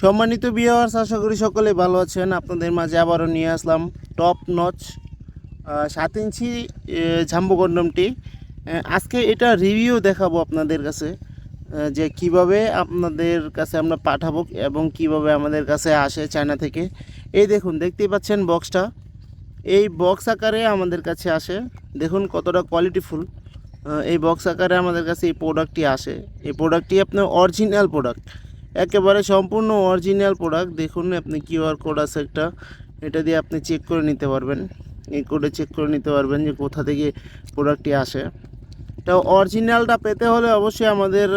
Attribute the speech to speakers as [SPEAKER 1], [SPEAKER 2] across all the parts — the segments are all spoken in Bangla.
[SPEAKER 1] সম্মানিত বিয়ার্স আশা করি সকলে ভালো আছেন। আপনাদের মাঝে আবারও নিয়ে আসলাম টপ নচ সাত ইঞ্চি ঝাম্বু কন্ডমটি আজকে এটা রিভিউ দেখাবো আপনাদের কাছে যে কীভাবে আপনাদের কাছে আমরা পাঠাবো এবং কীভাবে আমাদের কাছে আসে চায়না থেকে। এই দেখুন, দেখতেই পাচ্ছেন বক্সটা এই বক্স আকারে আমাদের কাছে আসে। দেখুন কতটা কোয়ালিটিফুল এই বক্স আকারে আমাদের কাছে এই প্রোডাক্টটি আসে। এই প্রোডাক্টটি আপনার অরিজিনাল প্রোডাক্ট একেবারে সম্পূর্ণ অরিজিনাল প্রোডাক্ট দেখুন, আপনি কিউআর কোড আছে একটা। এটা দিয়ে আপনি চেক করে নিতে পারবেন। এই কোডে চেক করে নিতে পারবেন যে কোথা থেকে প্রোডাক্টটি আসে। তো অরিজিনালটা পেতে হলে অবশ্যই আমাদের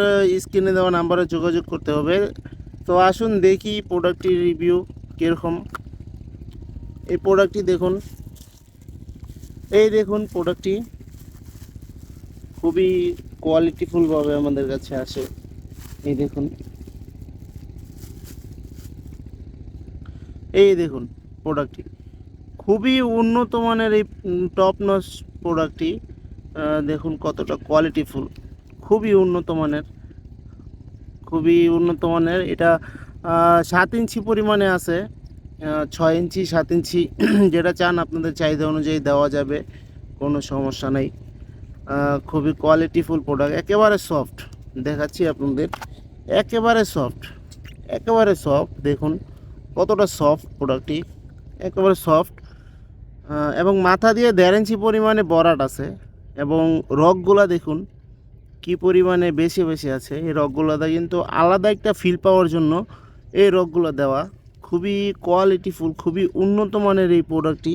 [SPEAKER 1] স্ক্রিনে দেওয়া নাম্বারে যোগাযোগ করতে হবে। তো আসুন দেখি প্রোডাক্টটির রিভিউ কীরকম। এই প্রোডাক্টটি দেখুন। এই দেখুন প্রোডাক্টটি খুবই কোয়ালিটিফুলভাবে আমাদের কাছে আসে। এই দেখুন। এই দেখুন প্রোডাক্টটি খুবই উন্নত মানের এই টপ নচ প্রোডাক্টটি দেখুন কতটা কোয়ালিটিফুল খুবই উন্নত মানের। খুবই উন্নত মানের। এটা সাত ইঞ্চি পরিমাণে আছে। ছয় ইঞ্চি, সাত ইঞ্চি, যেটা চান আপনাদের চাহিদা অনুযায়ী দেওয়া যাবে। কোনো সমস্যা নেই। খুবই কোয়ালিটিফুল প্রোডাক্ট একেবারে সফট দেখাচ্ছি আপনাদের। একেবারে সফট একেবারে সফট দেখুন। কতটা সফট প্রোডাক্টটি একেবারে সফট এবং মাথা দিয়ে দেড় ইঞ্চি পরিমাণে বরাট আছে, এবং রকগুলা দেখুন কি পরিমাণে বেশি বেশি আছে। এই রকগুলোতে কিন্তু আলাদা একটা ফিল পাওয়ার জন্য এই রকগুলো দেওয়া খুবই কোয়ালিটিফুল খুবই উন্নত মানের এই প্রোডাক্টটি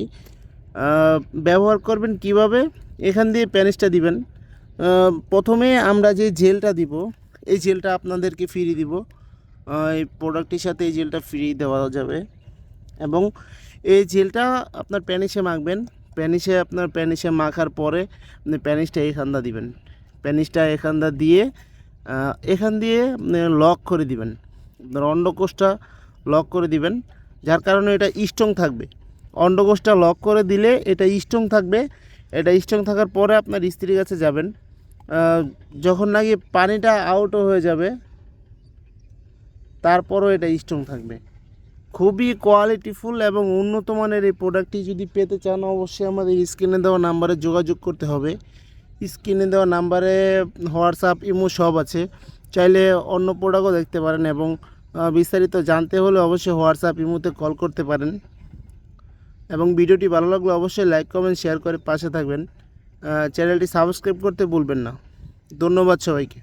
[SPEAKER 1] ব্যবহার করবেন কীভাবে? এখান দিয়ে প্যানিসটা দিবেন। প্রথমে আমরা যে জেলটা দিব, এই জেলটা আপনাদেরকে ফিরিয়ে দিব। এই প্রোডাক্টটির সাথে এই জেলটা ফ্রি দেওয়া যাবে। এবং এই জেলটা আপনার প্যানিসে মাখবেন। প্যানিসে আপনার প্যানিসে মাখার পরে আপনি প্যানিসটা এখানটা দিবেন। প্যানিসটা এখানটা দিয়ে এখান দিয়ে আপনি লক করে দিবেন। আপনার অন্ডকোষটা লক করে দিবেন। যার কারণে এটা স্ট্রং থাকবে। অন্ডকোষটা লক করে দিলে এটা স্ট্রং থাকবে। এটা স্ট্রং থাকার পরে আপনার স্ত্রীর কাছে যাবেন। যখন নাকি পানিটা আউটও হয়ে যাবে তারপরও এটা স্ট্রং থাকবে। খুবই কোয়ালিটিফুল এবং উন্নত মানের এই প্রোডাক্টটি যদি পেতে চান, অবশ্যই আমাদের স্ক্রিনে দেওয়া নাম্বারে যোগাযোগ করতে হবে। স্ক্রিনে দেওয়া নাম্বারে হোয়াটসঅ্যাপ ইমো সব আছে। চাইলে অন্য প্রোডাক্টও দেখতে পারেন এবং বিস্তারিত জানতে হলে অবশ্যই হোয়াটসঅ্যাপ ইমোতে কল করতে পারেন। এবং ভিডিওটি ভালো লাগলে অবশ্যই লাইক কমেন্ট শেয়ার করে পাশে থাকবেন। চ্যানেলটি সাবস্ক্রাইব করতে ভুলবেন না। ধন্যবাদ সবাইকে।